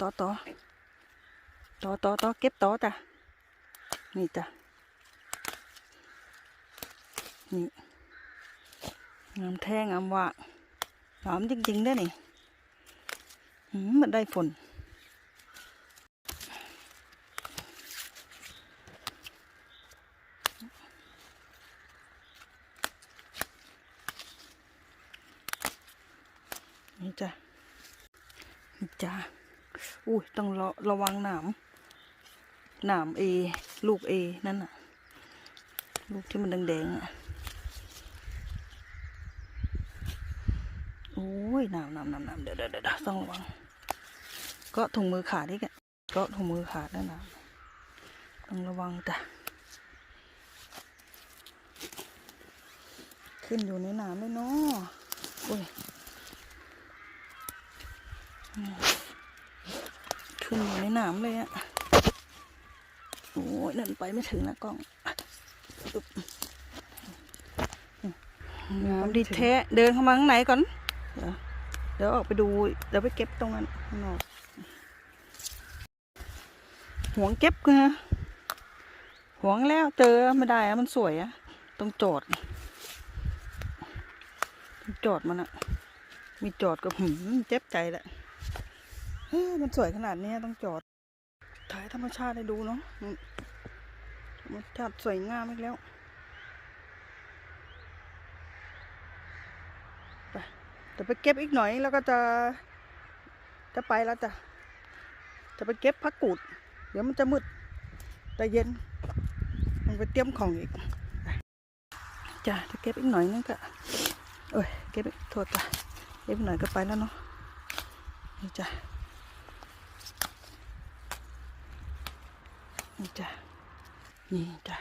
ต่อต่อต่อต่อต่อเก็บต่อจ้ะนี่จ้ะนี่งามแท้งามว่าหอมจริงๆได้อนี่หืมมันได้ฝนนี่จ้ะนี่จ้ะ อุ้ยต้องระระวังหนามหนามเอลูกเอนั่นน่ะ ลูกที่มันแดงๆอะโอ้ยหนามหนามหนามหนามเดี๋ยวเดี๋ยวเดี๋ยวต้องระวัง ก็ถุงมือขาดนี่แกก็ถุงมือขาดนั่นนะต้องระวังจ้ะขึ้นอยู่ในหนามเลยเนาะอุ้ยอืม ขึ้นอยู่ในหนามเลยอะโอ้ยนั่นไปไม่ถึงนะกล้องอึ๊บงามดีแท้เดินเข้ามาข้างในก่อน เดี๋ยวเดี๋ยวออกไปดู เดี๋ยวไปเก็บตรงนั้นข้างนอกห่วงเก็บกันนะห่วงแล้วเจอไม่ได้อะมันสวยอะต้องจอดต้องจอดมันอะมีจอดก็หืมเจ็บใจแหละเฮ้ย มันสวยขนาดนี้ต้องจอด ถ่ายธรรมชาติให้ดูเนาะมธรรมชาติสวยงามอีกแล้ว ไปเดี๋ยวไปเก็บอีกหน่อยแล้วก็จะ จะไปแล้วจ้ะ จะไปเก็บผักกูด เดี๋ยวมันจะมืดแต่เย็นมันไปเตรียมของอีกไปจ้ะจะเก็บอีกหน่อยนึงก็เอ้ยเก็บอีกโทษจ้ะเก็บหน่อยก็ไปแล้วเนาะนี่จ้ะ นี่จ้ะ นี่จ้ะ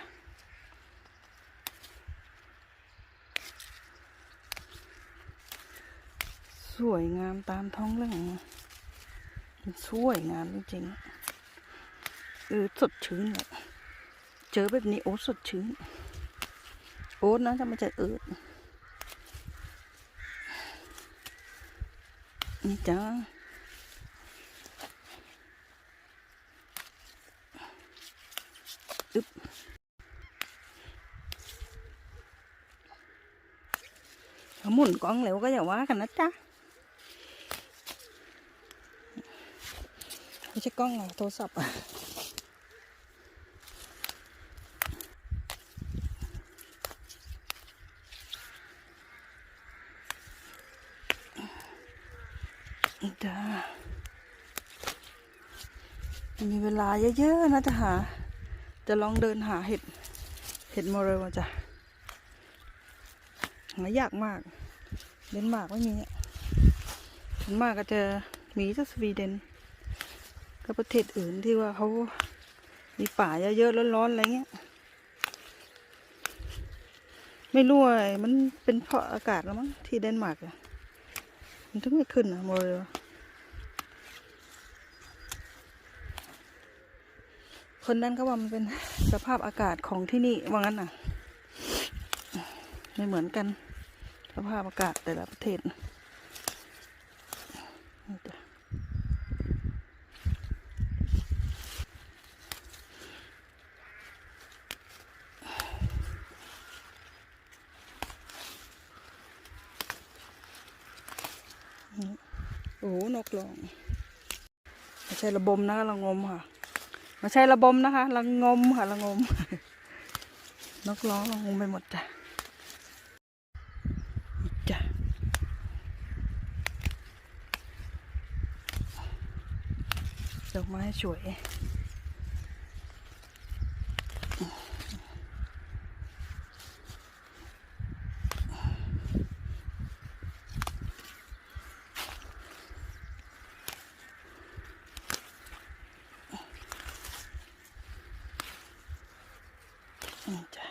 สวยงามตามท้องเรื่องมันสวยงามจริงๆเออสดชื่นเลยเจอแบบนี้โอ้สดชื่น โอ้นะถ้ามันจะเอิดนี่จ้า อึ๊บหมุนกล้องแล้วก็อย่าว่ากันนะจ๊ะไม่ใช่กล้องหรอกโทรศัพท์อะจ้ามีเวลาเยอะๆนะจะหา จะลองเดินหาเห็ด เห็ดโมเรลจ้ะหายากมาก เดนมาร์กไม่มีอะเดนมาร์กก็จะมีที่สวีเดนก็ประเทศอื่นที่ว่าเขามีป่าเยอะๆร้อนๆอะไรเงี้ย ไม่รู้มันเป็นเพราะอากาศแล้วมั้งที่เดนมาร์กมันถึงไม่ขึ้นอะโมเรล คนนั้นก็ว่ามันเป็นสภาพอากาศของที่นี่ว่างั้นน่ะ ไม่เหมือนกัน สภาพอากาศแต่ละประเทศโอ้โหนกร้องไม่ใช่ระบมนะคะระงมค่ะ ไม่ใช่ระบมนะคะระงมค่ะระงม นกร้องระงมไปหมดจ้ะจ้ะดอกไม้สวยนี่จ้ะ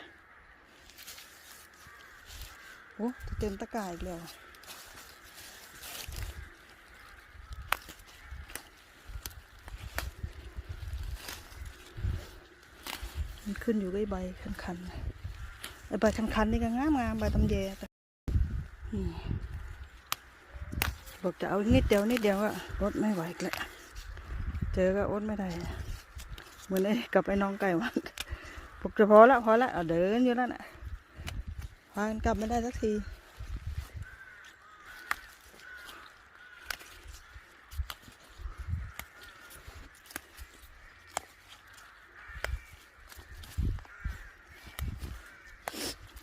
โอ้จะเต็มตะกร้าอีกแล้วมันขึ้นอยู่กับใบคันๆใบคันๆนี่ก็งามงามใบตำแยจ้ะอืมบอกจะเอานิดเดียวนิดเดียวอะรถไม่ไหวอีกแล้วเจอก็อดไม่ได้ เหมือนไอ้กับไอ้น้องไก่วันผมจะพอละพอละเอาเดินอยู่แล้วน่ะพากันกลับไม่ได้สักที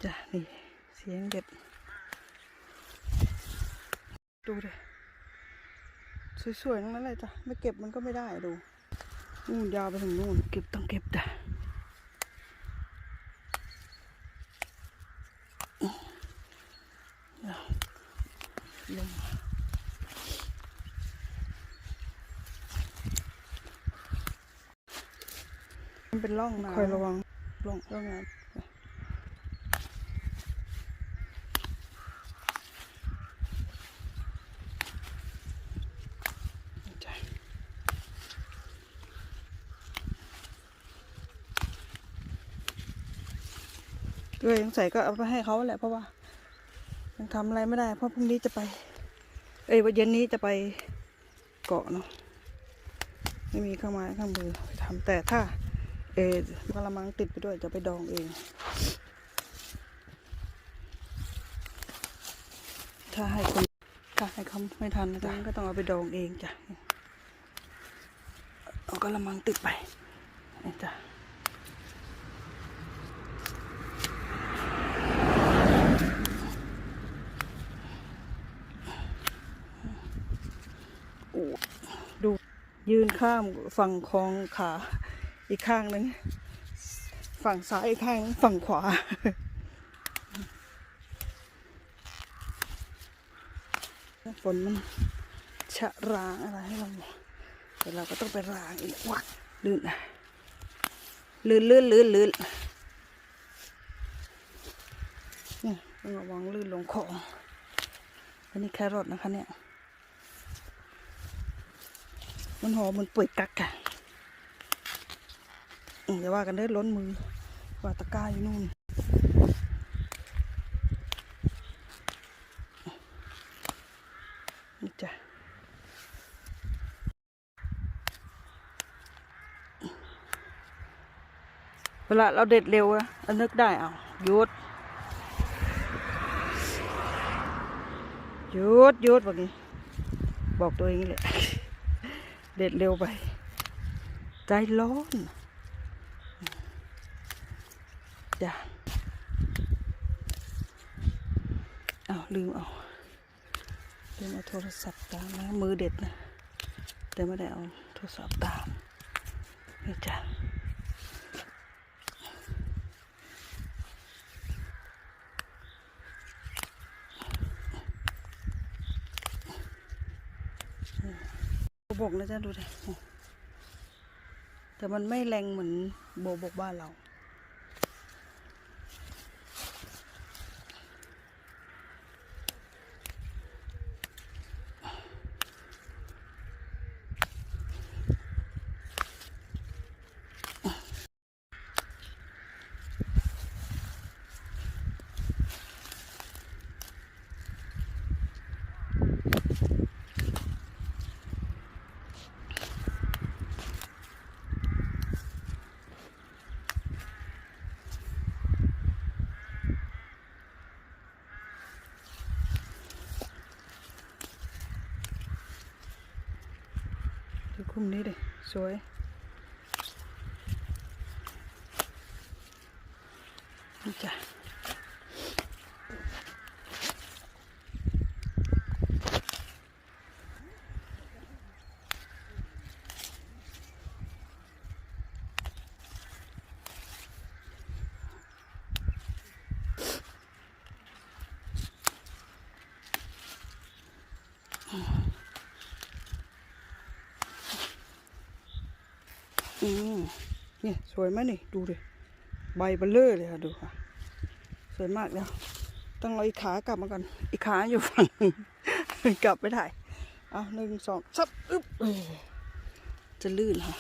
จ้ะนี่เสียงเด็ด ดูดิสวยๆทั้งนั้นเลยจ้ะไม่เก็บมันก็ไม่ได้ดูนู่นยาวไปถึงนู่นเก็บต้องเก็บจ้ะลงมันเป็นร่องน้ำคอยระวังร่องร่องน้ำ ก็ยังใส่ก็เอาไปให้เขาแหละเพราะว่า ยังทำอะไรไม่ได้ เพราะพรุ่งนี้จะไป เอ้ยวันเย็นนี้จะไปเกาะเนาะไม่มีเครื่องไม้เครื่องมือทำแต่ถ้า เออกระมังติดไปด้วยจะไปดองเอง ถ้าให้คนถ้าให้เขาไม่ทันนะจ๊ะก็ต้องเอาไปดองเองจ้ะเอากระมังติดไปนี่จ้ะ อ้ดูยืนข้ามฝั่งคลองขาอีกข้างหนึ่งฝั่งซ้ายอีกข้างนึงฝั่งขวา ฝนมันชะรางอะไรให้เราเดี๋ยวเราก็ต้องไปรางอีกวักลื่นนะลื่นลื่นลื่นลื่นเนี่ยต้องระวังลื่นลงของอันนี้แครอทนะคะเนี่ย มันหอมมันป่วยกักอะอย่าว่ากันเด้อล้นมือว่าตะกร้าอยู่นู่นนี่จ้ะเวลาเราเด็ดเร็วอะเรานึกได้เอาหยุดหยุดหยุดแบบนี้ บอกตัวเองเลย เด็ดเร็วไป ใจร้อนจ้ะเอาลืมเอาลืมเอาโทรศัพท์ตามนะมือเด็ดนะแต่ไม่ได้เอาโทรศัพท์ตามนี่จ้ะ กนะจ๊ะดูดิแต่มันไม่แรงเหมือนโบบกบ้านเรา พุ่มนี้ดิสวย นี่จ้ะ อืมเนี่ยสวยไหมนี่ดูดิใบเบลเลอร์เลยค่ะดูค่ะ สวยมากแล้วต้องเอาอีกขากลับมาก่อนอีกขาอยู่ฝั่งกลับไม่ได้เอาหนึ่งสองซับอึ๊บเออจะลื่นค่ะ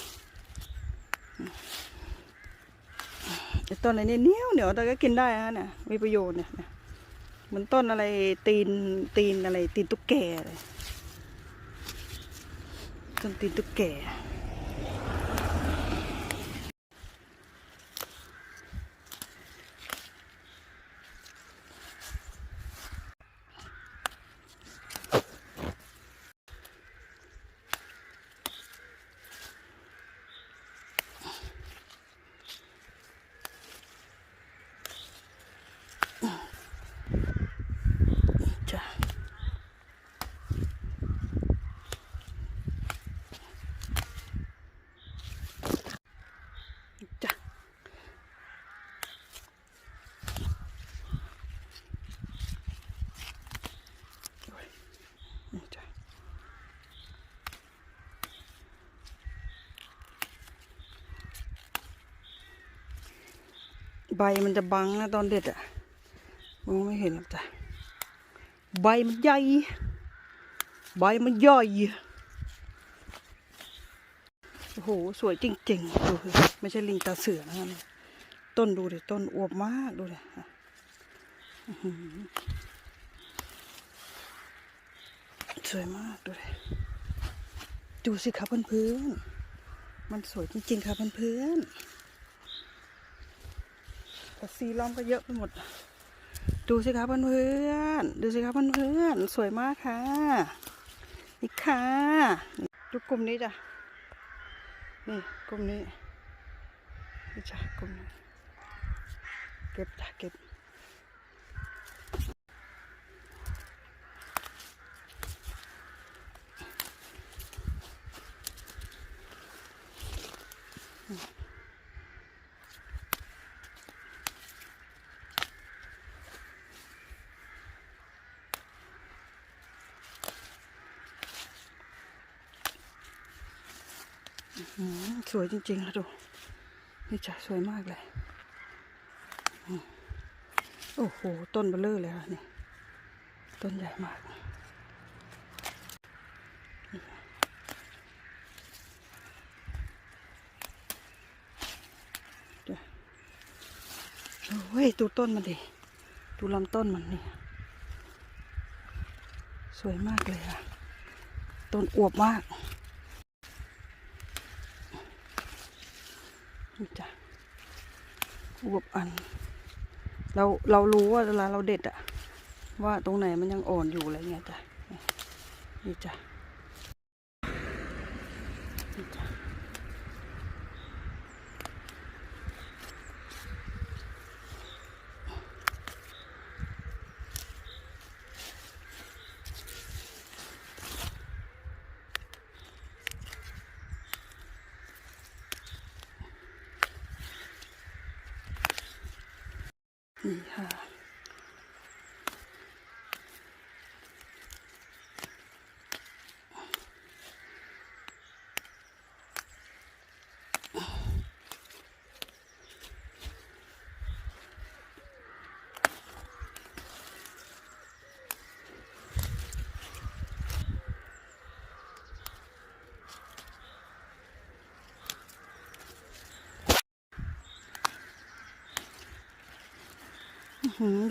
ไอ้ต้นอะไรเนี่ยเหนียวเหนียวแต่ก็กินได้นะเนี่ยมีประโยชน์เนี่ยเหมือนต้นอะไรตีนตีนอะไรตีนตุ๊กแกอะไรต้นตีนตุ๊กแก ใบมันจะบังนะตอนเด็ดอะมองไม่เห็นหรอกจ้ะใบมันใหญ่ ใบมันใหญ่โอ้โห สวยจริงๆ ดูไม่ใช่ลิงตาเสือนะคะเนี่ยต้นดูดิต้นอวบมากดูดิสวยมากดูดิดูสิครับเพื่อนๆมันสวยจริงๆครับเพื่อนๆ แต่ซีล้อมก็เยอะไปหมด ดูสิครับเพื่อนๆดูสิครับเพื่อนๆสวยมากค่ะ นี่ค่ะ ดูกลุ่มนี้จ้ะ นี่กลุ่มนี้นี่จ้ะกลุ่มนี้ เก็บจ้ะเก็บ สวยจริงๆค่ะดู นี่จ้ะสวยมากเลย โอ้โห ต้นเบลเลอร์เลยค่ะนี่ ต้นใหญ่มากจ้ะโอ้ยดูต้นมันดิดูลำต้นมันนี่ สวยมากเลยค่ะต้นอวบมาก นี่จ้ะอวบอัน เราเรารู้ว่าเวลาเราเด็ดอะว่าตรงไหนมันยังอ่อนอยู่อะไรเงี้ยจ้ะนี่จ้ะ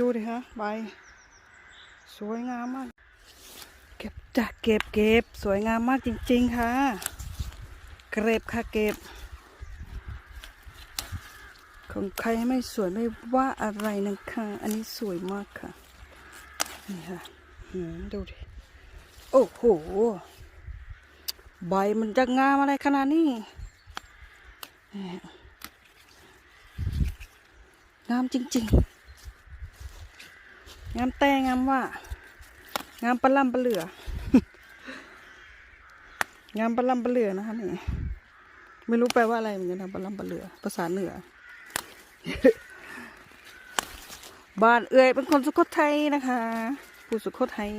ดูดิฮะใบสวยงามมาก เก็บจ้ะเก็บเก็บสวยงามมากจริง ๆ ค่ะ เก็บค่ะเก็บ ของใครไม่สวยไม่ว่าอะไรนะคะ อันนี้สวยมากค่ะ นี่ค่ะหืมดูดิ โอ้โห ใบมันจะงามอะไรขนาดนี้งามจริง ๆ งามแต่งามว่างามปลาล่ำปลาเหลืองามปลาล่ำปลาเหลือนะคะนี่ไม่รู้แปลว่าอะไรเหมือนกันนะปลาล่ำปลาเหลือภาษาเหนือ บ้านเอ่ยเป็นคนสุโขทัยนะคะผู้สุโขทัย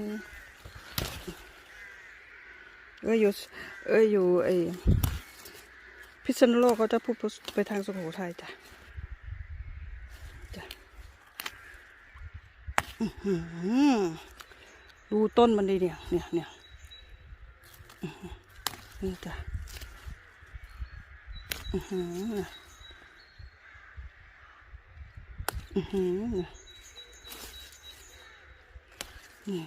เอ้ยอยู่เอ้ยอยู่ไอพิษณุโลกเขาจะพูดไปทางสุโขทัยจ้ะอื้อหือ ดูต้นมันดีเนี่ยเนี่ยเนี่ยนี่จ้ะอือหืออือหือนี่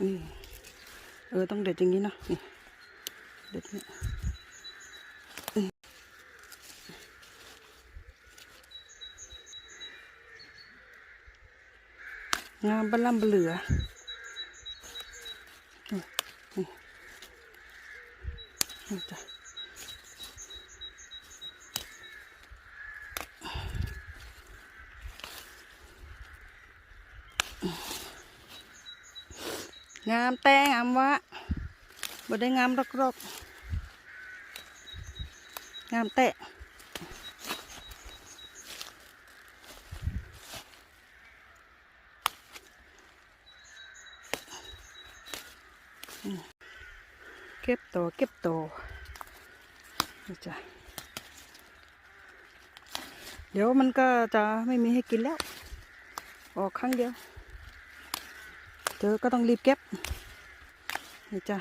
นี่เออต้องเด็ดอย่างนี้เนอะนี่เด็ดเนี่ยนี่ งามบล่ำเหลือจ้ะงามแต่งามวะบ่ได้งามรกรกๆงามแต่ เก็บตัวเก็บตัวนี่จ้ะเดี๋ยวมันก็จะไม่มีให้กินแล้ว ออกครั้งเดียว เจอก็ต้องรีบเก็บ นี่จ้ะ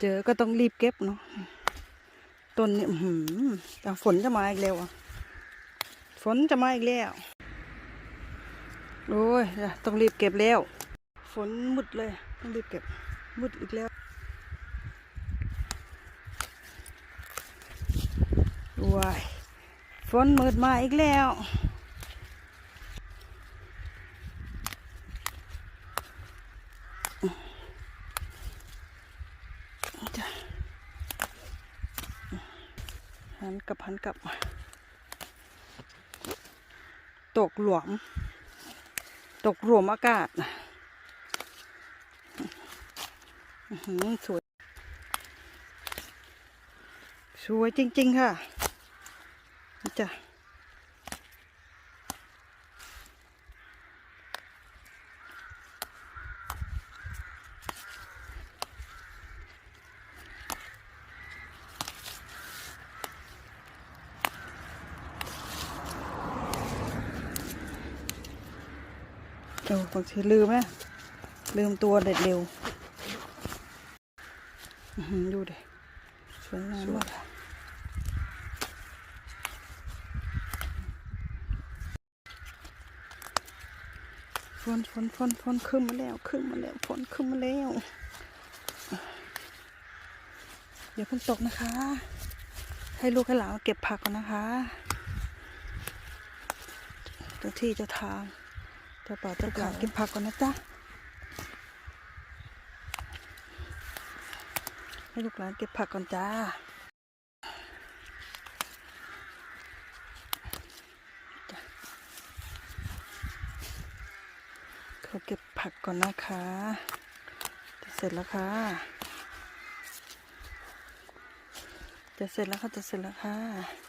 เจอก็ต้องรีบเก็บเนาะ ต้นเนี่ยหืมแต่ฝนจะมาอีกแล้วอะ ฝนจะมาอีกแล้ว โอ้ยต้องรีบเก็บแล้ว ฝนมืดเลย ต้องรีบเก็บมืดอีกแล้ว ว้ายฝนมืดมาอีกแล้ว หันกลับหันกลับ ตกหลวม ตกหลวมอากาศอื้อหือ สวย สวยจริง ๆ ค่ะนี่จ้ะโอ้บางทีลืมนะลืมตัวเด็ดเร็ว ดูดิสวยงามมากค่ะฝนฝนฝนฝนขึ้นมาแล้วขึ้นมาแล้วฝนขึ้นมาแล้วอย่าเพิ่งตกนะคะ ให้ลูกให้หลานมาเก็บผักก่อนนะคะเจ้าที่เจะทางเจะป่าเจะเขาเก็บผักก่อนนะจ๊ะ ให้ลูกหลานเก็บผักก่อนจ้า เขาเก็บผักก่อนนะคะจะเสร็จแล้วค่ะ จะเสร็จแล้วค่ะ จะเสร็จแล้วค่ะ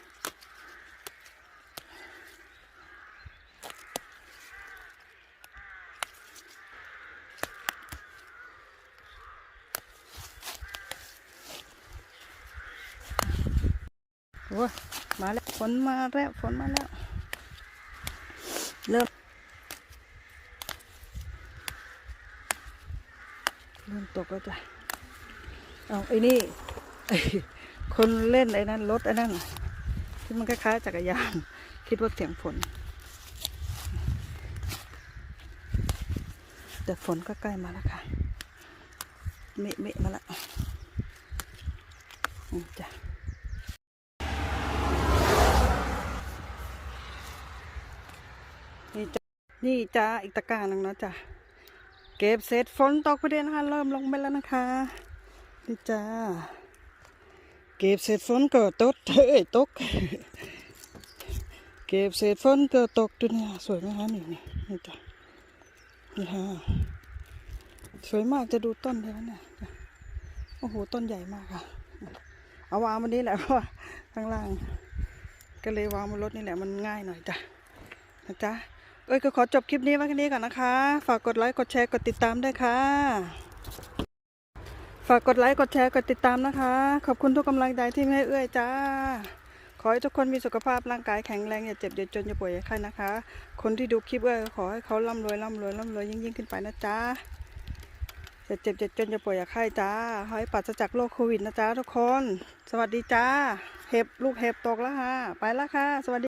โอ้ยมาแล้ว ฝนมาแล้วฝนมาแล้ว เริ่มเริ่มตกแล้วจ้ะเอาไอ้นี่ไอ้คนเล่นไอ้นั่นรถไอ้นั่นที่มันคล้ายๆจักรยาน คิดว่าเสียงฝน แต่ฝนก็ใกล้มาแล้วค่ะ เมะเมะมาแล้วอืมจ้ะ นี่จ้ะ นี่จ้าอีกตะกร้ารหนึงเนาะจ้ะเก็บเสร็จฝนตกพอดีนะคะเริ่มลงไปแล้วนะคะนี่จ้าเก็บเสร็จฝนก็ตกเอ้ยตก เก็บเสร็จฝนก็ตกดูเนี่ยสวยไหมคะนี่นี่นี่จ้ะนี่ฮะสวยมากจะดูต้นเท่านั้นเนี่ยจ้ะโอ้โหต้นใหญ่มากค่ะ เอาวางมันนี้แหละเพราะว่าข้างล่าง ก็เลยวางบนรถนี่แหละมันง่ายหน่อยจ้ะนะจ๊ะ เอ้ยก็ขอจบคลิปนี้ไว้แค่นี้ก่อนนะคะ ฝากกดไลค์กดแชร์กดติดตามด้วยค่ะ ฝากกดไลค์กดแชร์กดติดตามนะคะ ขอบคุณทุกกำลังใจที่ให้เอื้อยจ้า ขอให้ทุกคนมีสุขภาพร่างกายแข็งแรงอย่าเจ็บอย่าจนอย่าป่วยอย่าไข้นะคะ คนที่ดูคลิปเอ้ยก็ขอให้เขาร่ำรวยร่ำรวยร่ำรวยยิ่งยิ่งขึ้นไปนะจ๊ะอย่าเจ็บอย่าจนอย่าป่วยอย่าไข้จ้าขอให้ปราศจากโรคโควิดนะจ๊ะทุกคน สวัสดีจ้า เห็บลูกเห็บตกแล้วค่ะ ไปแล้วค่ะ สวัสดี